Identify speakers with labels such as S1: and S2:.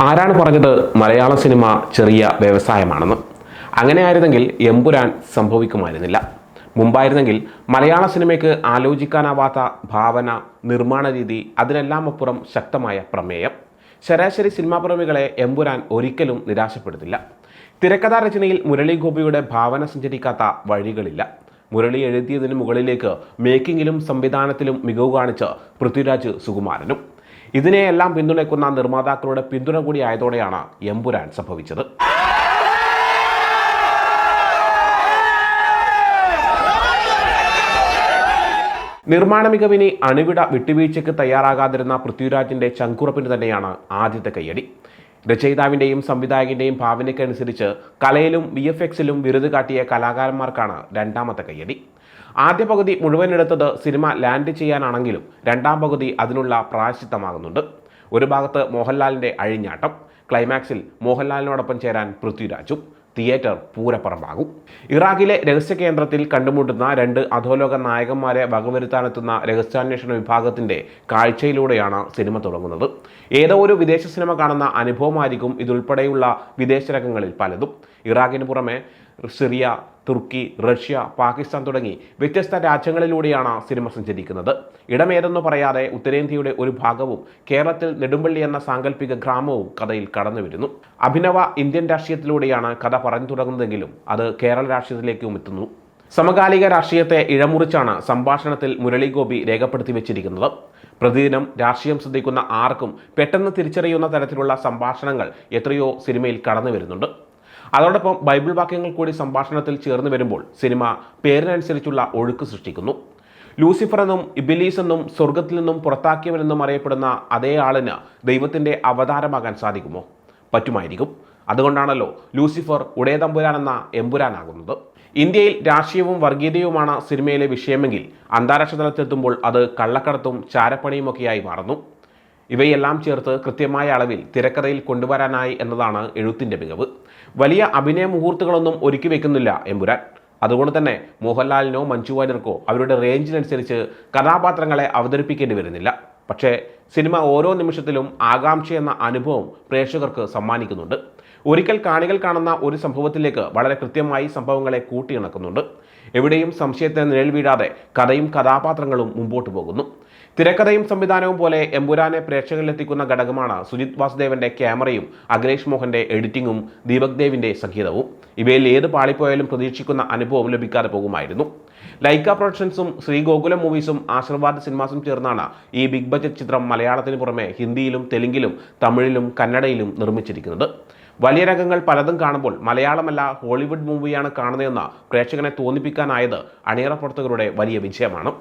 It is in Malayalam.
S1: ആരാണ് പറഞ്ഞത് മലയാള സിനിമ ചെറിയ വ്യവസായമാണെന്ന്? അങ്ങനെ ആയിരുന്നെങ്കിൽ എമ്പുരാൻ സംഭവിക്കുമായിരുന്നില്ല. മുമ്പായിരുന്നെങ്കിൽ മലയാള സിനിമയ്ക്ക് ആലോചിക്കാനാവാത്ത ഭാവന നിർമ്മാണ രീതി അതിനെല്ലാം അപ്പുറം ശക്തമായ പ്രമേയം. ശരാശരി സിനിമാ പ്രേമികളെ എമ്പുരാൻ ഒരിക്കലും നിരാശപ്പെടുത്തില്ല. തിരക്കഥാ രചനയിൽ മുരളി ഗോപിയുടെ ഭാവന സഞ്ചരിക്കാത്ത വഴികളില്ല. മുരളി എഴുതിയതിന് മുകളിലേക്ക് മേക്കിങ്ങിലും സംവിധാനത്തിലും മികവ് കാണിച്ച് പൃഥ്വിരാജ് സുകുമാരനും. ഇതിനെയെല്ലാം പിന്തുണയ്ക്കുന്ന നിർമ്മാതാക്കളുടെ പിന്തുണ കൂടി ആയതോടെയാണ് എമ്പുരാൻ സംഭവിച്ചത്. നിർമ്മാണ മികവിനെ അണുവിട വിട്ടുവീഴ്ചയ്ക്ക് തയ്യാറാകാതിരുന്ന പൃഥ്വിരാജിന്റെ ചങ്കുറപ്പിന് തന്നെയാണ് ആദ്യത്തെ കയ്യടി. രചയിതാവിന്റെയും സംവിധായകന്റെയും ഭാവനയ്ക്കനുസരിച്ച് കലയിലും വി എഫ് എക്സിലും ബിരുദ് കാട്ടിയ കലാകാരന്മാർക്കാണ് രണ്ടാമത്തെ കയ്യടി. ആദ്യ പകുതി മുഴുവൻ എടുത്തത് സിനിമ ലാൻഡ് ചെയ്യാനാണെങ്കിലും രണ്ടാം പകുതി അതിനുള്ള പ്രായശ്ചിത്തമാകുന്നുണ്ട് ഒരു ഭാഗത്ത് മോഹൻലാലിന്റെ അഴിഞ്ഞാട്ടം ക്ലൈമാക്സിൽ മോഹൻലാലിനോടൊപ്പം ചേരാൻ പൃഥ്വിരാജും തിയേറ്റർ പൂരപ്പറമ്പാകും. ഇറാഖിലെ രഹസ്യ കേന്ദ്രത്തിൽ കണ്ടുമുട്ടുന്ന രണ്ട് അധോലോക നായകന്മാരെ വകവരുത്താനെത്തുന്ന രഹസ്യാന്വേഷണ വിഭാഗത്തിന്റെ കാഴ്ചയിലൂടെയാണ് സിനിമ തുടങ്ങുന്നത്. ഏതോ ഒരു വിദേശ സിനിമ കാണുന്ന അനുഭവമായിരിക്കും ഇതുൾപ്പെടെയുള്ള വിദേശ രംഗങ്ങളിൽ പലതും. ഇറാഖിന് പുറമെ സിറിയ തുർക്കി റഷ്യ പാകിസ്ഥാൻ തുടങ്ങി വ്യത്യസ്ത രാജ്യങ്ങളിലൂടെയാണ് സിനിമ സഞ്ചരിക്കുന്നത്. ഇടമേതെന്ന് പറയാതെ ഉത്തരേന്ത്യയുടെ ഒരു ഭാഗവും കേരളത്തിൽ നെടുമ്പള്ളി എന്ന സാങ്കല്പിക ഗ്രാമവും കഥയിൽ കടന്നു വരുന്നു അഭിനവ ഇന്ത്യൻ രാഷ്ട്രീയത്തിലൂടെയാണ് കഥ പറഞ്ഞു തുടങ്ങുന്നതെങ്കിലും അത് കേരള രാഷ്ട്രീയത്തിലേക്കും എത്തുന്നു. സമകാലിക രാഷ്ട്രീയത്തെ ഇഴമുറിച്ചാണ് സംഭാഷണത്തിൽ മുരളിഗോപി രേഖപ്പെടുത്തി വെച്ചിരിക്കുന്നത്. പ്രതിദിനം രാഷ്ട്രീയം ശ്രദ്ധിക്കുന്ന ആർക്കും പെട്ടെന്ന് തിരിച്ചറിയുന്ന തരത്തിലുള്ള സംഭാഷണങ്ങൾ എത്രയോ സിനിമയിൽ കടന്നു വരുന്നുണ്ട് അതോടൊപ്പം ബൈബിൾ വാക്യങ്ങൾ കൂടി സംഭാഷണത്തിൽ ചേർന്ന് വരുമ്പോൾ സിനിമ പേരിനനുസരിച്ചുള്ള ഒഴുക്ക് സൃഷ്ടിക്കുന്നു. ലൂസിഫർ എന്നും ഇബിലീസ് എന്നും സ്വർഗത്തിൽ നിന്നും പുറത്താക്കിയവനെന്നും അറിയപ്പെടുന്ന അതേ ആളിന് ദൈവത്തിന്റെ അവതാരമാകാൻ സാധിക്കുമോ? പറ്റുമായിരിക്കും. അതുകൊണ്ടാണല്ലോ ലൂസിഫർ ഉടയതമ്പുരാൻ എന്ന എമ്പുരാനാകുന്നത്. ഇന്ത്യയിൽ രാഷ്ട്രീയവും വർഗീയതയുമാണ് സിനിമയിലെ വിഷയമെങ്കിൽ അന്താരാഷ്ട്ര തലത്തിലെത്തുമ്പോൾ അത് കള്ളക്കടത്തും ചാരപ്പണിയുമൊക്കെയായി മാറുന്നു. ഇവയെല്ലാം ചേർത്ത് കൃത്യമായ അളവിൽ തിരക്കഥയിൽ കൊണ്ടുവരാനായി എന്നതാണ് എഴുത്തിന്റെ മികവ്. വലിയ അഭിനയ മുഹൂർത്തങ്ങളൊന്നും ഒരുക്കി വെക്കുന്നില്ല എമ്പുരാൻ. അതുകൊണ്ട് തന്നെ മോഹൻലാലിനോ മഞ്ജു വാര്യർക്കോ അവരുടെ റേഞ്ചിനനുസരിച്ച് കഥാപാത്രങ്ങളെ അവതരിപ്പിക്കേണ്ടി വരുന്നില്ല. പക്ഷേ സിനിമ ഓരോ നിമിഷത്തിലും ആകാംക്ഷ എന്ന അനുഭവം പ്രേക്ഷകർക്ക് സമ്മാനിക്കുന്നുണ്ട്. ഒരിക്കൽ കാണികൾ കാണുന്ന ഒരു സംഭവത്തിലേക്ക് വളരെ കൃത്യമായി സംഭവങ്ങളെ കൂട്ടിയിണക്കുന്നുണ്ട്. എവിടെയും സംശയത്തെ നിഴൽ വീഴാതെ കഥയും കഥാപാത്രങ്ങളും മുമ്പോട്ട് പോകുന്നു. തിരക്കഥയും സംവിധാനവും പോലെ എമ്പുരാനെ പ്രേക്ഷകരിലെത്തിക്കുന്ന ഘടകമാണ് സുജിത് വാസുദേവന്റെ ക്യാമറയും അഖിലേഷ് മോഹന്റെ എഡിറ്റിംഗും ദീപക് ദേവിന്റെ സംഗീതവും. ഇവയിൽ ഏത് പാളിപ്പോയാലും പ്രതീക്ഷിക്കുന്ന അനുഭവം ലഭിക്കാതെ പോകുമായിരുന്നു. ലൈക്ക പ്രൊഡക്ഷൻസും ശ്രീ ഗോകുലം മൂവീസും ആശീർവാദ് സിനിമാസും ചേർന്നാണ് ഈ ബിഗ് ബജറ്റ് ചിത്രം മലയാളത്തിന് പുറമെ ഹിന്ദിയിലും തെലുങ്കിലും തമിഴിലും കന്നഡയിലും നിർമ്മിച്ചിരിക്കുന്നത്. വലിയ രംഗങ്ങൾ പലതും കാണുമ്പോൾ മലയാളമല്ല ഹോളിവുഡ് മൂവിയാണ് കാണുന്നതെന്ന് പ്രേക്ഷകനെ തോന്നിപ്പിക്കാനായത് അണിയറ പ്രവർത്തകരുടെ വലിയ വിജയമാണ്.